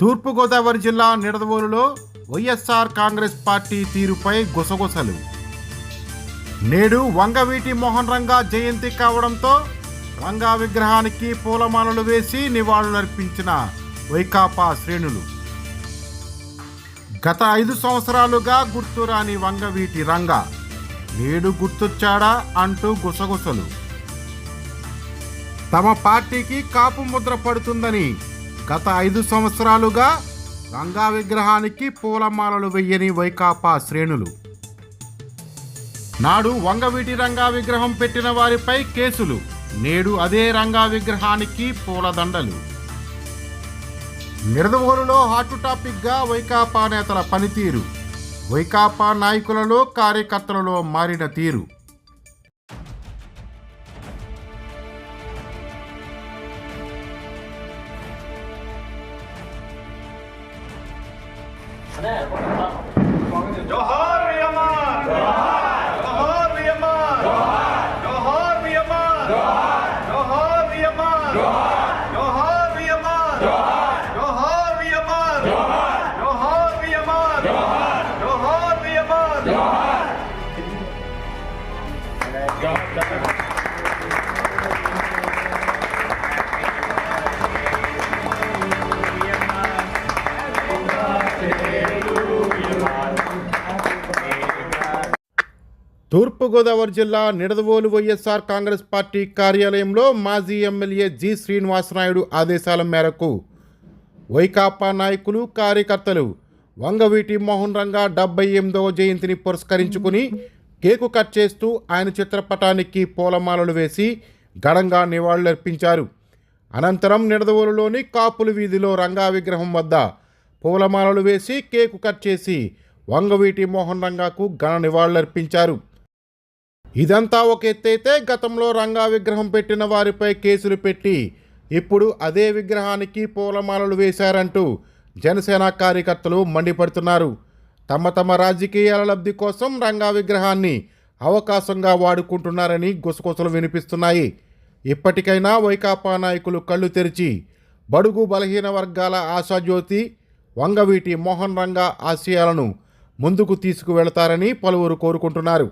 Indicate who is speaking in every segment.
Speaker 1: తూర్పుగోదావరి జిల్లా నిడదవోలులో వైఎస్ఆర్ కాంగ్రెస్ పార్టీ తీరుపై గుసగుసలు. నేడు వంగవీటి మోహన్ రంగా జయంతి కావడంతో రంగా విగ్రహానికి పూలమాలలు వేసి నివాళులర్పించిన వైకాపా శ్రేణులు. గత ఐదు సంవత్సరాలుగా గుర్తురాని వంగవీటి రంగా నేడు గుర్తొచ్చాడా అంటూ గుసగుసలు. తమ పార్టీకి కాపు ముద్ర పడుతుందని గత ఐదు సంవత్సరాలుగా రంగా విగ్రహానికి పూలమాలలు వెయ్యని వైకాపా శ్రేణులు. నాడు వంగవీటి రంగా విగ్రహం పెట్టిన వారిపై కేసులు. నేడు అదే రంగా విగ్రహానికి పూలదండలు. నిడదవోలులో హాట్ టాపిక్గా వైకాపా నేతల పనితీరు. వైకాపా నాయకులలో కార్యకర్తలలో మారిన తీరు.
Speaker 2: জহর রিয়মান জহর রিয়মান জহর রিয়মান জহর রিয়মান জহর রিয়মান জহর রিয়মান জহর রিয়মান জহর রিয়মান জহর রিয়মান
Speaker 1: తూర్పుగోదావరి జిల్లా నిడదవోలు వైఎస్ఆర్ కాంగ్రెస్ పార్టీ కార్యాలయంలో మాజీ ఎమ్మెల్యే జి శ్రీనివాసనాయుడు ఆదేశాల మేరకు వైకాపా నాయకులు కార్యకర్తలు వంగవీటి మోహన్ రంగా డెబ్బై ఎనిమిదవ జయంతిని పురస్కరించుకుని కేకు కట్ చేస్తూ ఆయన చిత్రపటానికి పూలమాలలు వేసి ఘనంగా నివాళులర్పించారు. అనంతరం నిడదవోలులోని కాపుల వీధిలో రంగా విగ్రహం వద్ద పూలమాలలు వేసి కేకు కట్ చేసి వంగవీటి మోహన్ రంగాకు ఘన నివాళులర్పించారు. ఇదంతా ఒక ఎత్తైతే గతంలో రంగా విగ్రహం పెట్టిన వారిపై కేసులు పెట్టి ఇప్పుడు అదే విగ్రహానికి పూలమాలలు వేశారంటూ జనసేన కార్యకర్తలు మండిపడుతున్నారు. తమ తమ రాజకీయాల లబ్ధి కోసం రంగా విగ్రహాన్ని అవకాశంగా వాడుకుంటున్నారని గుసగుసలు వినిపిస్తున్నాయి. ఇప్పటికైనా వైకాపా నాయకులు కళ్ళు తెరిచి బడుగు బలహీన వర్గాల ఆశాజ్యోతి వంగవీటి మోహన్ రంగా ఆశయాలను ముందుకు తీసుకువెళతారని పలువురు కోరుకుంటున్నారు.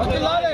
Speaker 2: What